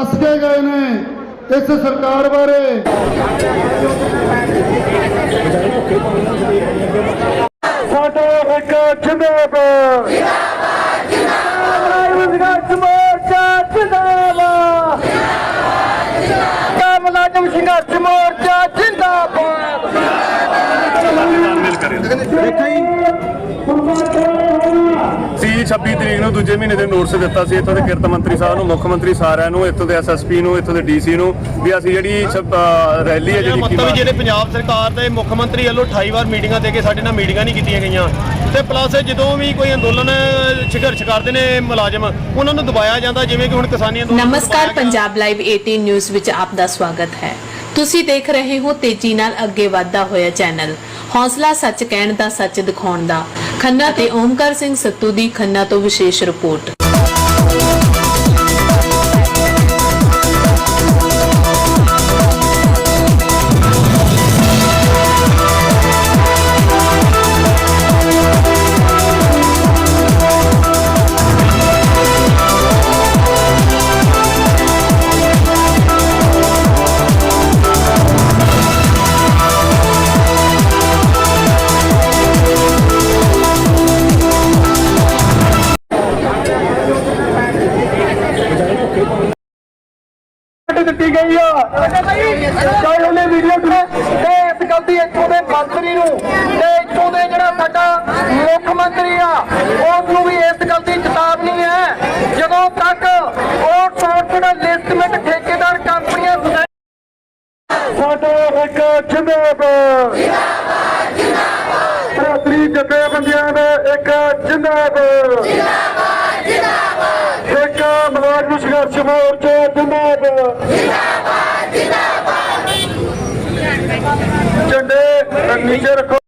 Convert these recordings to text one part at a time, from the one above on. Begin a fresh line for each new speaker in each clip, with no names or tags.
ਦੱਸ ਕੇ ਗਏ ਨੇ ਇਸ ਸਰਕਾਰ ਬਾਰੇ।
ਸਾਡਾ ਇੱਕ ਜਿੰਦਾਬਾਦ। ਜਿੰਦਾਬਾਦ ਜਿੰਦਾਬਾਦ। ਜਿੰਦਾਬਾਦ। ਜਿੰਦਾਬਾਦ ਮੁਲਾਜ਼ਮ ਸੰਘਰਸ਼ ਮੋਰਚਾ ਜਿੰਦਾਬਾਦ।
ਸੀ 26 ਤਰੀਕ ਨੂੰ ਦੂਜੇ ਮਹੀਨੇ ਦੇ ਨੋਟਿਸ ਦਿੱਤਾ ਸੀ ਇੱਥੋਂ ਦੇ ਕਿਰਤ ਮੰਤਰੀ ਸਾਹਿਬ ਨੂੰ ਮੁੱਖ ਮੰਤਰੀ ਸਾਰਿਆਂ ਨੂੰ ਇੱਥੋਂ ਦੇ ਐਸਐਸਪੀ ਨੂੰ ਇੱਥੋਂ ਦੇ ਡੀਸੀ ਨੂੰ ਵੀ ਅਸੀਂ ਜਿਹੜੀ ਰੈਲੀ ਹੈ ਜਿਹੜੀ
ਮਤਲਬ ਜਿਹੜੇ ਪੰਜਾਬ ਸਰਕਾਰ ਦੇ ਮੁੱਖ ਮੰਤਰੀ ਵੱਲੋਂ 28 ਵਾਰ ਮੀਟਿੰਗਾਂ ਦੇ ਕੇ ਸਾਡੇ ਨਾਲ ਮੀਟਿੰਗਾਂ ਨਹੀਂ ਕੀਤੀਆਂ ਗਈਆਂ। ਤੇ ਪਲੱਸ ਜਦੋਂ ਵੀ ਕੋਈ ਅੰਦੋਲਨ ਸੰਘਰਸ਼ ਕਰਦੇ ਨੇ ਮੁਲਾਜ਼ਮ ਉਹਨਾਂ ਨੂੰ ਦਬਾਇਆ ਜਾਂਦਾ ਜਿਵੇਂ ਕਿ ਹੁਣ ਕਿਸਾਨੀ ਅੰਦੋਲਨ ਨੂੰ
ਨਮਸਕਾਰ
ਦਬਾਇਆ ਗਿਆ।
ਪੰਜਾਬ ਲਾਈਵ 18 ਨਿਊਜ਼ ਵਿੱਚ ਆਪ ਦਾ ਸਵਾਗਤ ਹੈ। ਤੁਸੀਂ ਦੇਖ ਰਹੇ ਹੋ ਤੇਜ਼ੀ ਨਾਲ ਅੱਗੇ ਵਧਦਾ ਹੋਇਆ ਚੈਨਲ ਹੌਸਲਾ ਸੱਚ ਕਹਿਣ ਦਾ ਸੱਚ ਦਿਖਾਉਣ ਦਾ। ਖੰਨਾ ਤੇ ਓਮਕਾਰ ਸਿੰਘ ਸੱਤੂ ਦੀ ਖੰਨਾ ਤੋਂ ਵਿਸ਼ੇਸ਼ ਰਿਪੋਰਟ।
ਦਿੱਤੀ ਗਈ ਆ। ਚਾਹੇ ਉਹਨੇ ਵੀਡੀਓ ਤੇ ਇਸ ਗੱਲ ਦੀ ਇੱਥੋਂ ਦੇ ਮੰਤਰੀ ਨੂੰ ਤੇ ਇੱਥੋਂ ਦੇ ਜਿਹੜਾ ਸਾਡਾ ਮੁੱਖ ਮੰਤਰੀ ਆ ਉਸ ਨੂੰ ਵੀ ਇਸ ਗੱਲ ਦੀ ਚੇਤਾਵਨੀ ਹੈ। ਜਦੋਂ ਤੱਕ ਉਹ ਸੌਫਟਵੇਅਰ ਲਿਸਟਮੈਂਟ ਠੇਕੇਦਾਰ ਕੰਪਨੀਆਂ ਸੁਣਾਈ ਸਾਡਾ ਇੱਕ ਜਿੰਦਾਬਾਦ। ਜਿੰਦਾਬਾਦ ਜਿੰਦਾਬਾਦ। ਭਾਰਤੀ ਜਥੇਬੰਦੀਆਂ ਦਾ ਇੱਕ ਜਿੰਦਾਬਾਦ। ਜਿੰਦਾਬਾਦ ਜਿੰਦਾਬਾਦ। ਸੰਘਰਸ਼ ਮੋਰਚਾ ਜਿੰਦਾਬਾਦ। ਜਿੰਦਾਬਾਦ ਜਿੰਦਾਬਾਦ ਝੰਡੇ ਨੀਚੇ ਰੱਖੋ।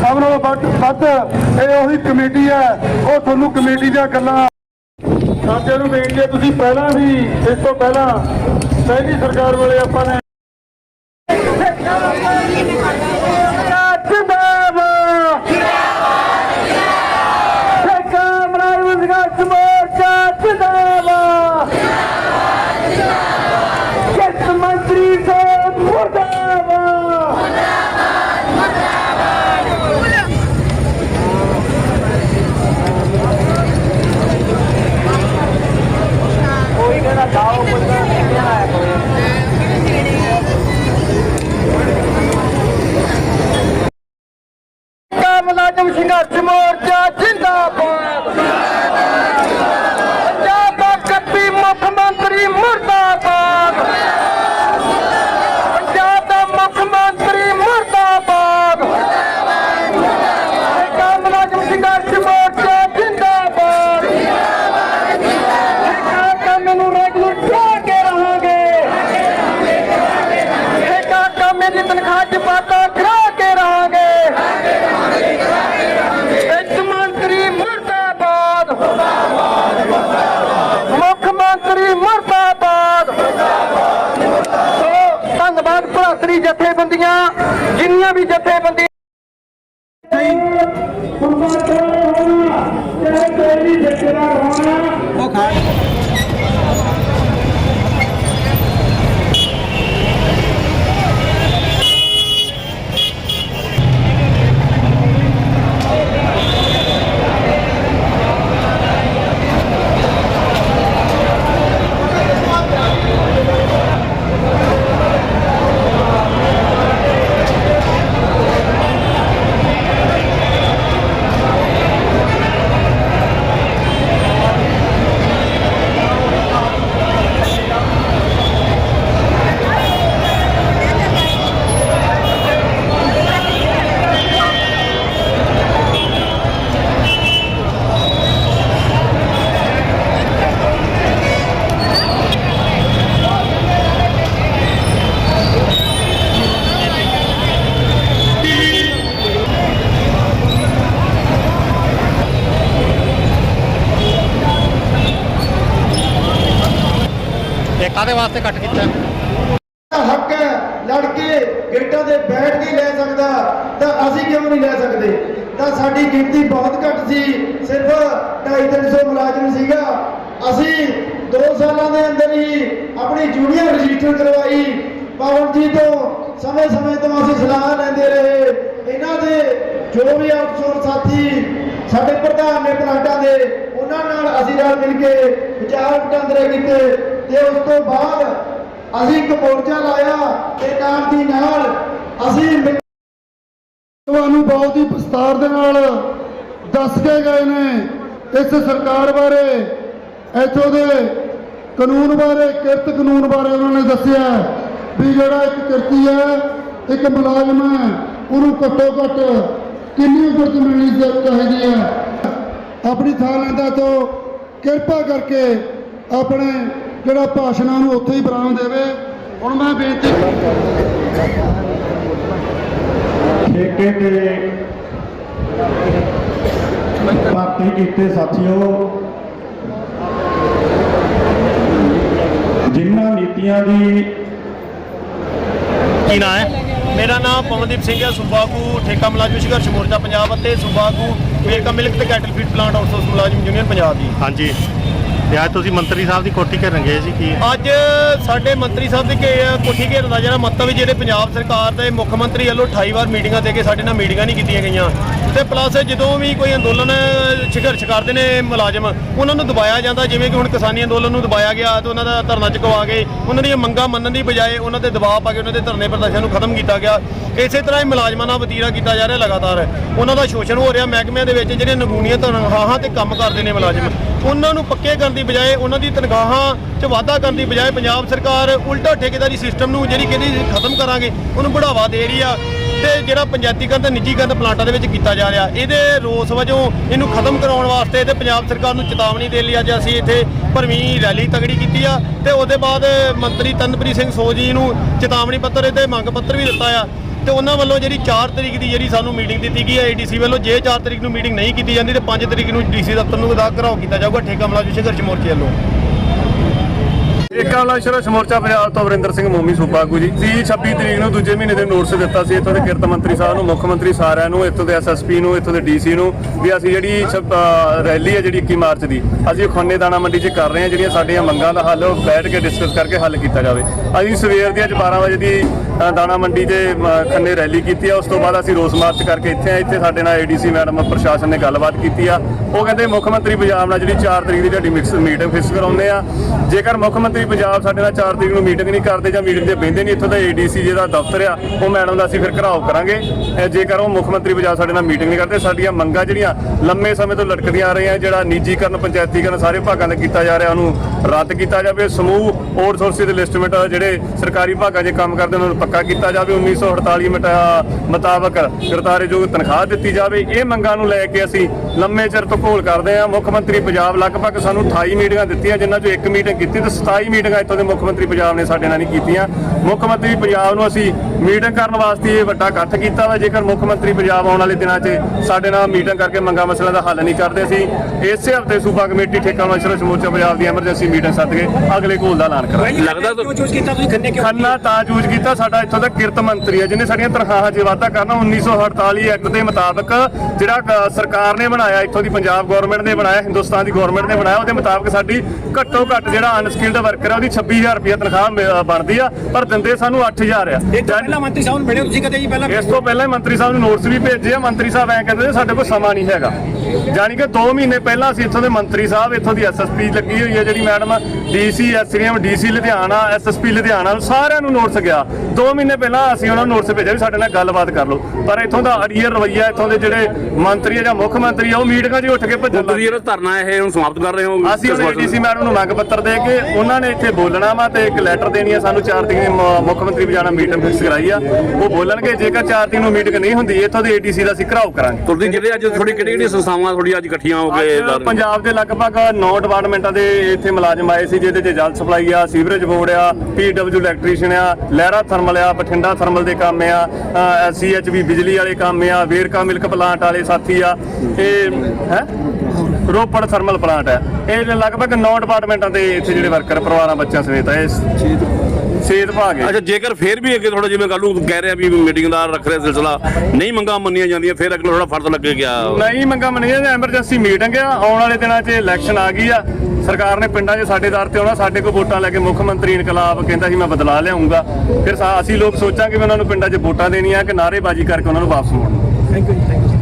ਸਭ ਨੂੰ ਵੱਧ ਇਹ ਉਹੀ ਕਮੇਟੀ ਹੈ। ਉਹ ਤੁਹਾਨੂੰ ਕਮੇਟੀ ਦੀਆਂ ਗੱਲਾਂ ਸਾਥੀਆਂ ਨੂੰ ਬੇਨਤੀ ਹੈ ਤੁਸੀਂ ਪਹਿਲਾਂ ਵੀ ਇਸ ਤੋਂ ਪਹਿਲਾਂ ਪਹਿਲੀ ਸਰਕਾਰ ਵੇਲੇ ਆਪਾਂ ਨੇ ਜਿੰਦਾਬਾਦ ਠੇਕਾ ਮੁਲਾਜ਼ਮ ਸੰਘਰਸ਼ ਮੋਰਚਾ ਜਿੰਦਾਬਾਦ ਕਿਰਤ ਮੰਤਰੀ ਸਾਹਿਬ ਮੁਰਦਾਬਾਦ ਠੇਕਾ ਮੁਲਾਜ਼ਮ ਸੰਘਰਸ਼ ਮੋਰਚਾ ਜਿੰਦਾਬਾਦ ਪੰਜਾਬ ਦਾ ਕੱਪੀ ਮੁੱਖ ਮੰਤਰੀ ਮੁਰਦਾਬਾਦ ਪੰਜਾਬ ਦਾ ਮੁੱਖ ਮੰਤਰੀ ਮੁਰਦਾਬਾਦ ਠੇਕਾ ਮੁਲਾਜ਼ਮ ਸੰਘਰਸ਼ ਮੋਰਚਾ ਜਿੰਦਾਬਾਦ ਠੇਕਾ ਕੰਮ ਨੂੰ ਰੈਗੂਲਰ ਕਰਾ ਕੇ ਰਹਾਂਗੇ ਠੇਕਾ ਕੰਮ ਦੀ ਤਨਖਾਹ ਚ ਵਾਧਾ ਕਰਾ ਕੇ ਰਹਾਂਗੇ ਵਿੱਤ ਮੰਤਰੀ ਮੁਰਦਾਬਾਦ ਮੁੱਖ ਮੰਤਰੀ ਮੁਰਦਾਬਾਦ ਸੋ ਧੰਨਵਾਦ ਭਰਾਤਰੀ ਜਥੇਬੰਦੀਆਂ ਜਿੰਨੀਆਂ ਵੀ ਜਥੇਬੰਦੀਆਂ
ਇਹ ਕਾਦੇ ਵਾਸਤੇ ਕੱਟ ਕੀਤਾ
ਹੱਕ ਹੈ ਲੜ ਕੇ ਗੇਟਾਂ ਦੇ ਬੈਠ ਕੇ ਲੈ ਸਕਦਾ, ਤਾਂ ਅਸੀਂ ਕਿਉਂ ਨਹੀਂ ਲੈ ਸਕਦੇ? ਤਾਂ ਸਾਡੀ ਗਿਣਤੀ ਬਹੁਤ ਘੱਟ ਸੀ, ਸਿਰਫ 250 ਮੁਲਾਜ਼ਮ ਸੀਗਾ। ਅਸੀਂ 2 ਸਾਲਾਂ ਦੇ ਅੰਦਰ ਹੀ ਆਪਣੀ ਜੂਨੀਅਰ ਰਜਿਸਟਰ ਕਰਵਾਈ। ਪਵਨ ਜੀ ਤੋਂ ਸਮੇਂ-ਸਮੇਂ ਤੋਂ ਅਸੀਂ ਸਲਾਹ ਲੈਂਦੇ ਰਹੇ। ਇਹਨਾਂ ਦੇ ਜੋ ਵੀ ਅਫਸਰ ਸਾਥੀ ਸਾਡੇ ਪ੍ਰਧਾਨ ਨੇ ਪਲਾਟਾਂ ਦੇ, ਉਹਨਾਂ ਨਾਲ ਅਸੀਂ ਰਲ ਮਿਲ ਕੇ ਵਿਚਾਰ ਵਟਾਂਦਰੇ ਕੀਤੇ। ਤੇ ਉਸ ਤੋਂ ਬਾਅਦ ਅਸੀਂ ਇੱਕ ਮੋਰਚਾ ਲਾਇਆ ਤੇ ਨਾਲ ਦੀ ਨਾਲ। ਅਸੀਂ
ਤੁਹਾਨੂੰ ਬਹੁਤ ਹੀ ਵਿਸਤਾਰ ਦੇ ਨਾਲ ਦੱਸ ਕੇ ਗਏ ਨੇ ਇਸ ਸਰਕਾਰ ਬਾਰੇ, ਇੱਥੋਂ ਦੇ ਕਾਨੂੰਨ ਬਾਰੇ, ਕਿਰਤ ਕਾਨੂੰਨ ਬਾਰੇ ਉਹਨਾਂ ਨੇ ਦੱਸਿਆ ਵੀ ਜਿਹੜਾ ਇੱਕ ਕਿਰਤੀ ਹੈ, ਇੱਕ ਮੁਲਾਜ਼ਮ ਹੈ, ਉਹਨੂੰ ਘੱਟੋ ਘੱਟ ਕਿੰਨੀ ਉਮਰ ਮਿਲਣੀ ਚ- ਚਾਹੀਦੀ ਹੈ? ਆਪਣੀ ਥਾਂ ਲੈਂਦਾ ਤੋਂ ਕਿਰਪਾ ਕਰਕੇ ਆਪਣੇ ਜਿਹੜਾ ਭਾਸ਼ਣਾਂ ਨੂੰ ਉੱਥੇ ਹੀ ਬਰਾਮ ਦੇਵੇ ਹੁਣ ਮੈਂ ਬੇਨਤੀ
ਠੇਕੇ ਤੇ ਭਰਤੀ ਕੀਤੇ ਸਾਥੀਓ ਜਿਨ੍ਹਾਂ ਨੀਤੀਆਂ ਦੀ
ਕੀ ਨਾਂ ਹੈ? ਮੇਰਾ ਨਾਮ ਪਵਨਦੀਪ ਸਿੰਘ ਹੈ ਸੂਬਾਗੂ ਠੇਕਾ ਮੁਲਾਜ਼ਮ ਸੰਘਰਸ਼ ਮੋਰਚਾ ਪੰਜਾਬ ਅਤੇ ਸੂਬਾਗੂ ਵੇਰਕਾ ਮਿਲਕ ਤੇ ਕੈਟਲ ਫੀਡ ਪਲਾਂਟ ਆਊਟਸੋਰਸ ਮੁਲਾਜ਼ਮ ਯੂਨੀਅਨ ਪੰਜਾਬ ਜੀ
ਹਾਂਜੀ। ਤੇ ਅੱਜ ਤੁਸੀਂ ਮੰਤਰੀ ਸਾਹਿਬ ਦੀ ਕੋਠੀ ਘੇਰਨ ਗਏ ਸੀ, ਕੀ?
ਅੱਜ ਸਾਡੇ ਮੰਤਰੀ ਸਾਹਿਬ ਦੇ ਘੇ- ਕੋਠੀ ਘੇਰਨ ਦਾ ਜਿਹੜਾ ਮਤਲਬ ਜਿਹੜੇ ਪੰਜਾਬ ਸਰਕਾਰ ਦੇ ਮੁੱਖ ਮੰਤਰੀ ਵੱਲੋਂ 28 ਵਾਰ ਮੀਟਿੰਗਾਂ ਦੇ ਕੇ ਸਾਡੇ ਨਾਲ ਮੀਟਿੰਗਾਂ ਨਹੀਂ ਕੀਤੀਆਂ ਗਈਆਂ। ਤੇ ਪਲੱਸ ਜਦੋਂ ਵੀ ਕੋਈ ਅੰਦੋਲਨ ਸੰਘਰਸ਼ ਕਰਦੇ ਨੇ ਮੁਲਾਜ਼ਮ, ਉਹਨਾਂ ਨੂੰ ਦਬਾਇਆ ਜਾਂਦਾ, ਜਿਵੇਂ ਕਿ ਹੁਣ ਕਿਸਾਨੀ ਅੰਦੋਲਨ ਨੂੰ ਦਬਾਇਆ ਗਿਆ ਤੇ ਉਹਨਾਂ ਦਾ ਧਰਨਾ ਚੁਕਵਾ ਕੇ ਉਹਨਾਂ ਦੀਆਂ ਮੰਗਾਂ ਮੰਨਣ ਦੀ ਬਜਾਏ ਉਹਨਾਂ ਤੇ ਦਬਾਅ ਪਾ ਕੇ ਉਹਨਾਂ ਦੇ ਧਰਨੇ ਪ੍ਰਦਰਸ਼ਨ ਨੂੰ ਖਤਮ ਕੀਤਾ ਗਿਆ। ਇਸੇ ਤਰ੍ਹਾਂ ਹੀ ਮੁਲਾਜ਼ਮਾਂ ਨਾਲ ਵਤੀਰਾ ਕੀਤਾ ਜਾ ਰਿਹਾ ਲਗਾਤਾਰ। ਉਹਨਾਂ ਦਾ ਸ਼ੋਸ਼ਣ ਹੋ ਰਿਹਾ ਮਹਿਕਮਿਆਂ ਦੇ ਵਿੱਚ, ਜਿਹੜੇ ਨਗੂਨੀਆਂ ਤਨਖਾਹਾਂ ਤੇ ਕੰਮ ਕਰਦੇ ਨੇ ਮੁਲਾਜ਼ਮ। ਉਹਨਾਂ ਨੂੰ ਪੱਕੇ ਕਰਨ ਦੀ ਬਜਾਏ, ਉਹਨਾਂ ਦੀ ਤਨਖਾਹਾਂ 'ਚ ਵਾਧਾ ਕਰਨ ਦੀ ਬਜਾਏ ਪੰਜਾਬ ਸਰਕਾਰ ਉਲਟਾ ਠੇਕੇਦਾਰੀ ਸਿਸਟਮ ਨੂੰ ਜਿਹੜੀ ਕਹਿੰਦੀ ਖਤਮ ਕਰਾਂਗੇ, ਉਹਨੂੰ ਬੜਾਵਾ ਦੇ ਰਹੀ ਆ। ਤੇ ਜਿਹੜਾ ਪੰਚਾਇਤੀਕਰਨ ਤੇ ਨਿੱਜੀਕਰਨ ਪਲਾਂਟਾਂ ਦੇ ਵਿੱਚ ਕੀਤਾ ਜਾ ਰਿਹਾ, ਇਹਦੇ ਰੋਸ ਵਜੋਂ ਇਹਨੂੰ ਖਤਮ ਕਰਾਉਣ ਵਾਸਤੇ ਤੇ ਪੰਜਾਬ ਸਰਕਾਰ ਨੂੰ ਚੇਤਾਵਨੀ ਦੇਣ ਲਈ ਅੱਜ ਅਸੀਂ ਇੱਥੇ ਭਰਵੀਂ ਰੈਲੀ ਤਗੜੀ ਕੀਤੀ ਆ ਤੇ ਉਹਦੇ ਬਾਅਦ ਮੰਤਰੀ ਤਨਪ੍ਰੀਤ ਸਿੰਘ ਸੋਜੀ ਨੂੰ ਚੇਤਾਵਨੀ ਪੱਤਰ ਤੇ ਮੰਗ ਪੱਤਰ ਵੀ ਦਿੱਤਾ ਆ। ਤੇ ਉਹਨਾਂ ਵੱਲੋਂ ਜਿਹੜੀ 4 ਤਰੀਕ ਦੀ ਜਿਹੜੀ ਸਾਨੂੰ ਮੀਟਿੰਗ ਦਿੱਤੀ ਗਈ ਹੈ ਏਡੀਸੀ ਵੱਲੋਂ, ਜੇ 4 ਤਰੀਕ ਨੂੰ ਮੀਟਿੰਗ ਨਹੀਂ ਕੀਤੀ ਜਾਂਦੀ ਤੇ 5 ਤਰੀਕ ਨੂੰ ਡੀਸੀ ਦਫ਼ਤਰ ਨੂੰ ਅਦਾ ਘਰਾਓ ਕੀਤਾ ਜਾਊਗਾ, ਠੇਕਾ ਮੁਲਾਜ਼ਮ ਸੰਘਰਸ਼ ਮੋਰਚੇ ਵੱਲੋਂ।
ਏਕਾ ਵਾਲਾ ਸੰਘਰਸ਼ ਮੋਰਚਾ ਪੰਜਾਬ ਤੋਂ ਵਰਿੰਦਰ ਸਿੰਘ ਮੋਮੀ ਸੂਬਾ ਸੂਬਾਗੂ ਜੀ। ਸੀ 26 ਤਰੀਕ ਨੂੰ ਦੂਜੇ ਮਹੀਨੇ ਦੇ ਨੋਟਿਸ ਦਿੱਤਾ ਸੀ ਇੱਥੋਂ ਦੇ ਕਿਰਤ ਮੰਤਰੀ ਸਾਹਿਬ ਨੂੰ, ਮੁੱਖ ਮੰਤਰੀ ਸਾਰਿਆਂ ਨੂੰ, ਇੱਥੋਂ ਦੇ ਐਸਐਸਪੀ ਨੂੰ, ਇੱਥੋਂ ਦੇ ਡੀਸੀ ਨੂੰ ਵੀ ਅਸੀਂ ਜਿਹੜੀ ਛ- ਅਹ ਰੈਲੀ ਹੈ ਜਿਹੜੀ 21 ਮਾਰਚ ਦੀ, ਅਸੀਂ ਖੰਨੇ ਦਾਣਾ ਮੰਡੀ 'ਚ ਕਰ ਰਹੇ ਹਾਂ, ਜਿਹੜੀਆਂ ਸਾਡੀਆਂ ਮੰਗਾਂ ਦਾ ਹੱਲ ਉਹ ਬੈਠ ਕੇ ਡਿਸਕਸ ਕਰਕੇ ਹੱਲ ਕੀਤਾ ਜਾਵੇ। ਅਸੀਂ ਸਵੇਰ ਦੀ ਅੱਜ 12 ਵਜੇ ਦੀ, ਅਹ, ਦਾਣਾ ਮੰਡੀ 'ਚ ਅਹ, ਖੰਨੇ ਰੈਲੀ ਕੀਤੀ ਆ, ਉਸ ਤੋਂ ਬਾਅਦ ਅਸੀਂ ਰੋਸ ਮਾਰਚ ਕਰਕੇ ਇੱਥੇ ਆ ਇੱਥੇ ਸਾਡੇ ਨਾਲ ਏਡੀਸੀ ਮੈਡਮ ਪ੍ਰਸ਼ਾਸਨ ਨੇ ਗੱਲਬਾਤ ਕੀਤੀ ਆ। ਉਹ ਕਹਿੰਦੇ ਮੁੱਖ ਮੰਤਰੀ ਪੰਜਾਬ ਨਾਲ ਜਿਹੜੀ 4 ਤਰੀਕ ਦੀ ਤੁਹਾਡੀ ਮਿਕਸ ਮੀਟਿੰਗ ਫਿਕਸ ਕਰਾਉਂਦੇ ਆ। ਜੇਕਰ ਮੁੱਖ ਮੰਤਰੀ ਪੰਜਾਬ ਸਾਡੇ ਨਾਲ 4 ਤਰੀਕ ਨੂੰ ਮੀਟਿੰਗ ਨਹੀਂ ਕਰਦੇ ਜਾਂ ਮੀਟਿੰਗ ਤੇ ਬਹਿੰਦੇ ਨਹੀਂ, ਇੱਥੋਂ ਦਾ ਏਡੀਸੀ ਜਿਹਦਾ ਦਫ਼ਤਰ ਆ, ਉਹ ਮੈਡਮ ਦਾ ਅਸੀਂ ਫਿਰ ਘਰਾਓ ਕਰਾਂਗੇ। ਜੇਕਰ ਉਹ ਮੁੱਖ ਮੰਤਰੀ ਪੰਜਾਬ ਸਾਡੇ ਨਾਲ ਮੀਟਿੰਗ ਨਹੀਂ ਕਰਦੇ, ਸਾਡੀਆਂ ਮੰਗਾਂ ਜਿਹੜੀਆਂ ਲੰਮੇ ਸਮੇਂ ਤੋਂ ਲਟਕਦੀਆਂ ਆ ਰਹੀਆਂ, ਜਿਹੜਾ ਨਿੱਜੀਕਰਨ, ਪੰਚਾਇਤੀਕਰਨ ਸਾਰੇ ਭਾਗਾਂ ਦਾ ਕੀਤਾ ਜਾ ਰਿਹਾ, ਉਹਨੂੰ ਰੱਦ ਕੀਤਾ ਜਾਵੇ। ਸਮੂਹ ਆਊਟਸੋਰਸਿੰਗ ਦੇ ਲਿਸਟਮੈਂਟ ਜਿਹੜੇ ਸਰਕਾਰੀ ਭਾਗਾਂ 'ਚ ਕੰਮ ਕਰਦੇ, ਉਹਨਾਂ ਨੂੰ ਪੱਕਾ ਕੀਤਾ ਜਾਵੇ। 1948 ਮਟਾ- ਮੁਤਾਬਕ ਕਰਤਾਰਯੋਗ ਤਨਖਾਹ ਦਿੱਤੀ ਜਾਵੇ। ਇਹ ਮੰਗਾਂ ਨੂੰ ਲੈ ਕੇ ਅਸੀਂ ਲੰਮੇ ਚਿਰ ਤੋਂ ਘੋਲ ਕਰਦੇ ਹਾਂ। ਮੁੱਖ ਮੰਤਰੀ ਪੰਜਾਬ ਲਗਭਗ ਸਾਨੂੰ 28 ਮੀਟਿੰਗਾਂ ਦਿੱਤੀਆਂ, ਜਿਨ੍ਹਾਂ 'ਚੋਂ ਇੱਕ ਮੀਟਿੰਗ ਕੀਤੀ ਤੇ 27 ਮੀਟਿੰਗਾਂ ਇੱਥੋਂ ਦੇ ਮੁੱਖ ਮੰਤਰੀ ਪੰਜਾਬ ਨੇ ਸਾਡੇ ਨਾਲ ਨਹੀਂ ਕੀਤੀਆਂ। ਮੁੱਖ ਮੰਤਰੀ ਪੰਜਾਬ ਨੂੰ ਅਸੀਂ ਮੀਟਿੰਗ ਕਰਨ ਵਾਸਤੇ ਇਹ ਵੱਡਾ ਇਕੱਠ ਕੀਤਾ ਵਾ। ਜੇਕਰ ਮੁੱਖ ਮੰਤਰੀ ਪੰਜਾਬ ਆਉਣ ਵਾਲੇ ਦਿਨਾਂ 'ਚ ਸਾਡੇ ਨਾਲ ਮੀਟਿੰਗ ਕਰਕੇ ਮੰਗਾਂ ਮਸਲਿਆਂ ਦਾ ਹੱਲ ਨਹੀਂ ਕਰਦੇ ਅਸੀਂ ਇਸੇ ਹਫ਼ਤੇ ਸੂਬਾ ਕਮੇਟੀ ਠੇਕਾ ਮਸ਼ਰਸ਼ ਮੋਰਚਾ ਪੰਜਾਬ ਦੀ ਐਮਰਜੈਂਸੀ ਮੀਟਿੰਗ ਸੱਦ ਕੇ ਅਗਲੇ ਘੋਲ ਦਾ ਐਲਾਨ ਕਰਾਂਗੇ।
ਲੱਗਦਾ
ਖੰਨਾ ਤਾਂ ਚੂਜ਼ ਕੀਤਾ ਸਾਡਾ ਇੱਥੋਂ ਦਾ ਕਿਰਤ ਮੰਤਰੀ ਹੈ ਜਿਹਨੇ ਸਾਡੀਆਂ ਤਨਖਾਹਾਂ 'ਚ ਵਾਧਾ ਕਰਨਾ 1948 ਐਕਟ ਦੇ ਮੁਤਾਬਕ ਜਿਹੜਾ ਸਰਕਾਰ ਨੇ ਬਣਾਇਆ ਇੱਥੋਂ ਦੀ ਪੰਜਾਬ ਗਵਰਨਮੈਂਟ ਨੇ ਬਣਾਇਆ ਹਿੰਦੁਸਤਾਨ ਦੀ ਗਵਰਨਮੈਂਟ ਨੇ ਬਣਾਇਆ ਉਹਦੇ ਮੁਤਾਬਕ ਸਾਡੀ ਘੱਟੋ ਘੱਟ ਜਿਹੜਾ ਅਨਸਕਿਲਡ ਵਰਕਰ ਹੈ ਉਹਦੀ 26000 ਰੁਪਏ ਤਨਖਾਹ ਮਿ- ਅ, ਬਣਦੀ ਆ ਪਰ ਦਿੰਦੇ ਸਾਨੂੰ 8000 ਆ।
ਪਹਿਲਾਂ ਮੰਤਰੀ ਸਾਹਿਬ ਨੂੰ ਮਿਲੇ ਤੁਸੀਂ ਕਦੇ ਜੀ ਪਹਿਲਾਂ?
ਇਸ ਤੋਂ ਪਹਿਲਾਂ ਹੀ ਮੰਤਰੀ ਸਾਹਿਬ ਨੂੰ ਨੋਟਿਸ ਵੀ ਭੇਜੇ ਆ ਮੰਤਰੀ ਸਾਹਿਬ ਐਂ ਕਹਿੰਦੇ ਨੇ ਸਾਡੇ ਕੋਲ ਸਮਾਂ ਨਹੀਂ ਹੈਗਾ। ਜਾਣੀ ਕਿ 2 ਮਹੀਨੇ ਪਹਿਲਾਂ ਅਸੀਂ ਇੱਥੋਂ ਦੇ ਮੰਤਰੀ ਸਾਹਿਬ ਇੱਥੋਂ ਦੀ ਐਸਐਸਪੀ ਲੱਗੀ ਹੋਈ ਹੈ ਜਿਹੜੀ ਮੈਡਮ ਡੀਸੀ ਐਸਰੀਐਮ ਡੀਸੀ ਲੁਧਿਆਣਾ ਐਸਐਸਪੀ ਲੁਧਿਆਣਾ ਨੂੰ ਸਾਰਿਆਂ ਨੂੰ ਨੋਟਿਸ ਗਿਆ। 2 ਮਹੀਨੇ ਪਹਿਲਾਂ ਅਸੀਂ ਉਹਨਾਂ ਨੂੰ ਨੋਟਿਸ ਭੇਜਿਆ ਵੀ ਸਾਡੇ ਨਾਲ ਗੱਲਬਾਤ ਕਰ ਲਓ। ਪਰ ਇੱਥੋਂ ਦਾ ਅੜੀਅਰ ਰਵਈਆ ਇੱਥੋਂ ਦੇ ਜਿਹੜੇ ਮੰਤਰੀ ਜਾਂ ਮੁੱਖ ਮੰਤਰੀ ਆ ਉਹ ਮੀਟਿੰਗਾਂ 'ਚ ਉੱਠ ਕੇ ਭੱਜਣ ਲੱਗ
ਤੁਸੀਂ ਜਿਹੜਾ ਧਰਨਾ ਇਹ ਹੁਣ ਸਮਾਪਤ ਕਰ ਰਹੇ ਹੋ
ਅਸੀਂ ਡੀਸੀ ਮੈਡਮ ਨੂੰ ਮੰਗ ਪੱਤਰ ਦੇ ਕੇ ਉਹਨਾਂ ਨੇ ਇੱਥੇ ਬੋਲਣਾ ਵਾ ਤੇ ਇੱਕ ਲੈਟਰ ਦੇਣੀ ਆ। ਸਾਨੂੰ 4 ਤਰੀਕ ਨੂੰ ਮ- ਮੁੱਖ ਮੰਤਰੀ ਵਜਾਣਾ ਮੀਟਿੰਗ ਫਿਕਸ ਕਰਾਈ ਆ। ਉਹ ਬੋਲਣਗੇ ਜੇਕਰ 4 ਤਰੀਕ ਨੂੰ ਮੀਟਿੰਗ ਨਹੀਂ ਹੁੰਦੀ ਇੱਥੋਂ ਦੇ ਏਡੀਸੀ ਦਾ ਅਸੀਂ ਘਰਾਓ ਕਰਾਂਗੇ।
ਤੁਸੀਂ ਜਿਹੜੇ ਅੱਜ ਥੋੜੀ ਕਿਹੜੀ ਕਿਹੜੀ ਸੰਸਥਾਵਾਂ ਥੋੜੀ ਅੱਜ ਇਕੱਠੀਆਂ ਹੋ ਕੇ
ਅੱਜ ਪੰਜਾਬ ਦੇ ਲਗਭਗ 9 ਡਿਪਾਰਟਮੈਂਟਾਂ ਦੇ ਇੱਥੇ ਮੁਲਾਜ਼ਮ ਆਏ ਸੀ ਜਿਹਦੇ 'ਚ ਜਲ ਸਪਲਾਈ ਆ ਸੀਵਰੇਜ ਬੋਰਡ ਆ ਪੀਡਬਲਯੂ ਇਲੈਕਟ੍ਰੀਸ਼ੀਅਨ ਆ ਲਹਿਰਾ ਥਰਮਲ ਆ ਬਠਿੰਡਾ ਥਰਮਲ ਦੇ ਕੰਮ ਆ ਐਸਸੀਐਚਬੀ ਬਿਜਲੀ ਵਾਲੇ ਕੰਮ ਆ ਵੇਰਕਾ ਮਿਲਕ ਪਲਾਂਟ ਵਾਲੇ ਸਾਥੀ ਆ ਇਹ ਹੈ? ਰੋਪੜ ਥਰਮਲ ਪਲਾਂਟ ਹੈ ਇਹ ਲਗਭਗ 9 ਡਿਪਾਰਟਮੈਂਟਾਂ ਦੇ ਇੱਥੇ ਜਿਹੜੇ ਵਰਕਰ ਪਰਿਵਾਰਾਂ ਬੱਚਿਆਂ ਸਮੇਤ ਆ ਇਸ ਸੇਧ ਭਾਗ ਹੈ
ਅੱਛਾ ਜੇਕਰ ਫੇਰ ਵੀ ਅੱਗੇ ਥੋੜਾ ਜਿਵੇਂ ਕੱਲ ਨੂੰ ਕਹਿ ਰਹੇ ਆ ਵੀ ਮੀਟਿੰਗ ਦਾ ਰੱਖ ਰਿਹਾ ਸਿਲਸਿਲਾ ਨਹੀਂ ਮੰਗਾਂ ਮੰਨੀਆਂ ਜਾਂਦੀਆਂ ਫੇਰ ਅਗਲਾ ਥੋੜਾ ਫਰਜ਼ ਲੱਗੇ ਗਿਆ।
ਨਹੀਂ ਮੰਗਾ ਮੰਨੀਆਂ ਜਾਂ ਐਮਰਜੈਂਸੀ ਮੀਟਿੰਗ ਆ ਆਉਣ ਵਾਲੇ ਦਿਨਾਂ 'ਚ ਇਲੈਕਸ਼ਨ ਆ ਗਈ ਆ। ਸਰਕਾਰ ਨੇ ਪਿੰਡਾਂ 'ਚ ਸਾਡੇ ਦਰ ਤੇ ਆਉਣਾ ਸਾਡੇ ਕੋਲ ਵੋਟਾਂ ਲੈ ਕੇ ਮੁੱਖ ਮੰਤਰੀ ਇਨਕਲਾਬ ਕਹਿੰਦਾ ਸੀ ਮੈਂ ਬਦਲਾ ਲਿਆਉਂਗਾ ਫਿਰ ਸਾ- ਅਸੀਂ ਲੋਕ ਸੋਚਾਂਗੇ ਵੀ ਉਹਨਾਂ ਨੂੰ ਪਿੰਡਾਂ 'ਚ ਵੋਟਾਂ ਦੇਣੀਆਂ ਕਿ ਨਾਅਰੇਬਾਜ਼ੀ ਕਰਕੇ ਉਹਨਾਂ ਨੂੰ ਵਾਪਸ ਮੋੜਨਾ।